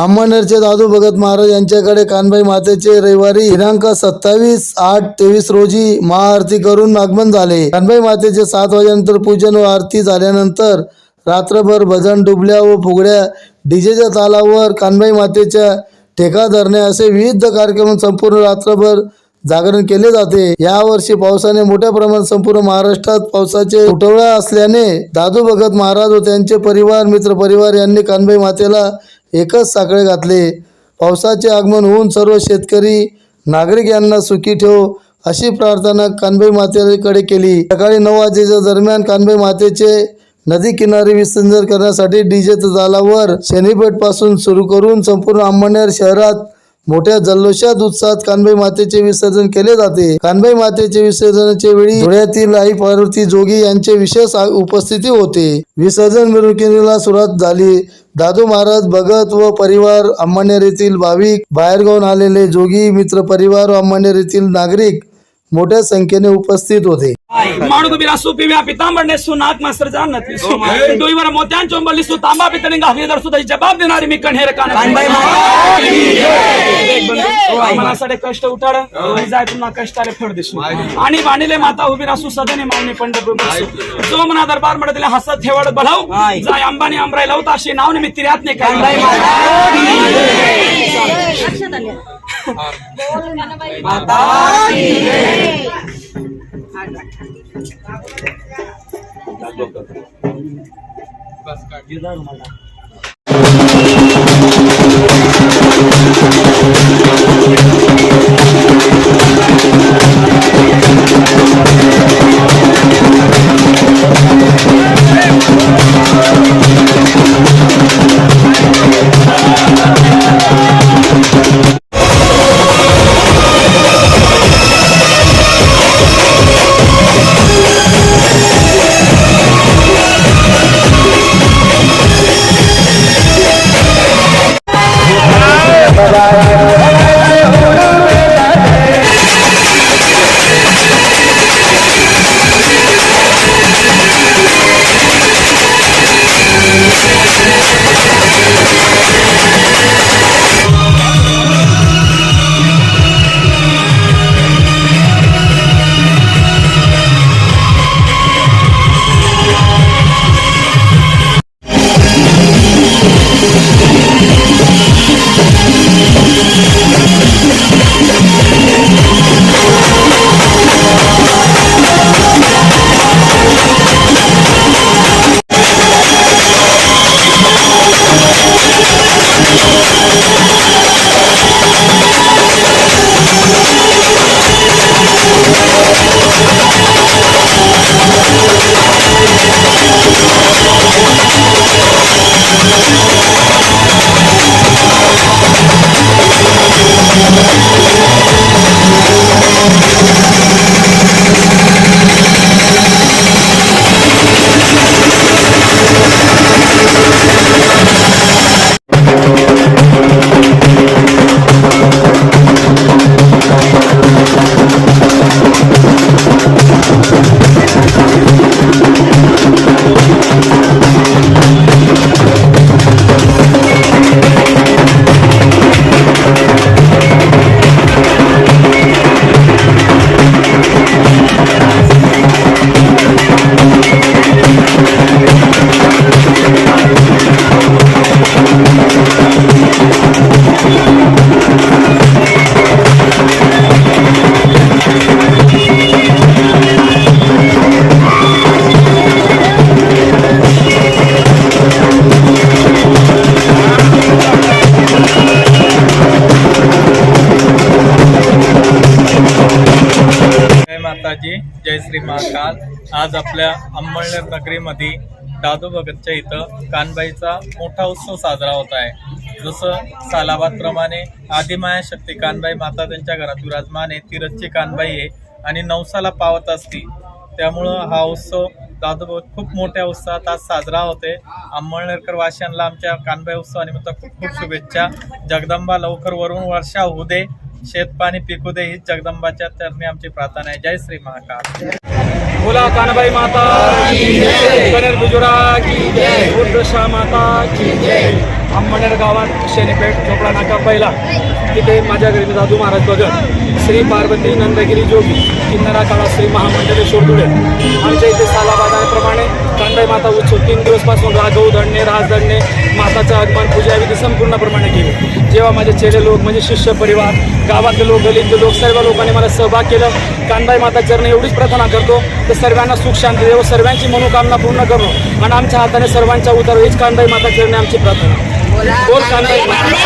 अंमळनेरचे दादू भगत महाराज यांच्याकडे कानबाई मातेचे रविवारी दिनांक सत्तावीस आठ तेवीस रोजी महाआरती करून आगमन झाले. कानबाई मातेचे सात वाजेनंतर पूजन व आरती झाल्यानंतर रात्रभर भजन डुबल्या व फुगड्या डीजेच्या तालावर कानबाई मातेच्या ठेका धरणे असे विविध कार्यक्रम संपूर्ण रात्रभर जागरण केले जाते. यावर्षी पावसाने मोठ्या प्रमाणात संपूर्ण महाराष्ट्रात पावसाचे तुटवळा असल्याने दादू भगत महाराज व त्यांचे परिवार मित्र परिवार यांनी कानबाई मातेला एकच साखळे घातले. पावसाचे आगमन होऊन सर्व शेतकरी नागरिक यांना सुखी ठेव अशी प्रार्थना कानबाई मातेकडे केली. सकाळी नऊ वाजेच्या दरम्यान कानबाई मातेचे नदी किनारी विसर्जन करण्यासाठी डीजे तालावर शनीपेठपासून सुरू करून संपूर्ण अंमळनेर शहरात मोठ्या जल्लोषात उत्साहात कानबाई मातेचे विसर्जन केले जाते. कानबाई मातेचे विसर्जनाच्या वेळी धुळ्यातील आई पार्वती जोगी यांचे विशेष उपस्थिती होते. विसर्जन मिरवणुकीला सुरुवात झाली. दादू महाराज भगत व परिवार अंमळनेर येथील भाविक बाहेरगावून आलेले जोगी मित्र परिवार व अंमळनेर येथील नागरिक मोठ्या संख्येने उपस्थित होते. देणारी मी कण्हेर कान मनासाठी कष्ट उठाड. जाय तुम्हाला कष्टाले फळ दिसू. आणि बाणीले माता उभी रासू सदने मावणी पंढरपूर जो मना दरबारमध्ये हसत ठेवड बलाव जाय अंबानी अंबराय लावता अशी नाव निमित्त राहत नाही Matahari. Matahari. bayi? Matahari. Matahari. Matahari. Matahari. Matahari. Matahari. Matahari. Matahari. Matahari. जय माताजी जय श्री महाकाल. आज आपल्या अंमळनेर नगरीमध्ये दादू भगतच्या इथं कानबाईचा मोठा उत्सव साजरा होत आहे. जसं सालाबादप्रमाणे आदिमाया शक्ती कानबाई माता त्यांच्या घरात विराजमान आहे तिरच्ची कानबाई आहे आणि नवसाला पावत असती. त्यामुळं हा उत्सव दादू भगत खूप मोठ्या उत्साहात आज साजरा होते अंमळनेरकर वासियांना आमच्या कानबाई उत्सवानिमित्त खूप खूप शुभेच्छा. जगदंबा लवकर वरून वर्षा होऊ दे. शेत पाणी पिकू दे हीच जगदंबाच्या चरणी आमची प्रार्थना आहे. जय श्री महाकाल. बोला कानबाई माता गुजरात बुद्धशा माता अंबनेर गावात शेनीपेठ चोपडा नाका पहिला. तिथे माझ्या घरी दादू महाराज बघत श्री पार्वती नंदगिरी जोगी किन्नरा काळा श्री महामंडलेश्वर धुळे. आमच्या इथे सालाबाजाप्रमाणे कांदाई माता उत्सव तीन दिवसपासून राघव दडणे राज दडणे माताचं आगमन पूजा विधी संपूर्णप्रमाणे केली. जेव्हा माझे चेडे लोक म्हणजे शिष्य परिवार गावातले लोक गलीतले लोक सर्व लोकांनी मला सहभाग केलं. कानबाई माता चरण एवढीच प्रार्थना करतो तर सर्वांना सुख शांती देव. सर्वांची मनोकामना पूर्ण करणं आणि आमच्या हाताने सर्वांच्या उतार. हीच कानबाई माता चरणे आमची प्रार्थना. बोल कानबाई माता.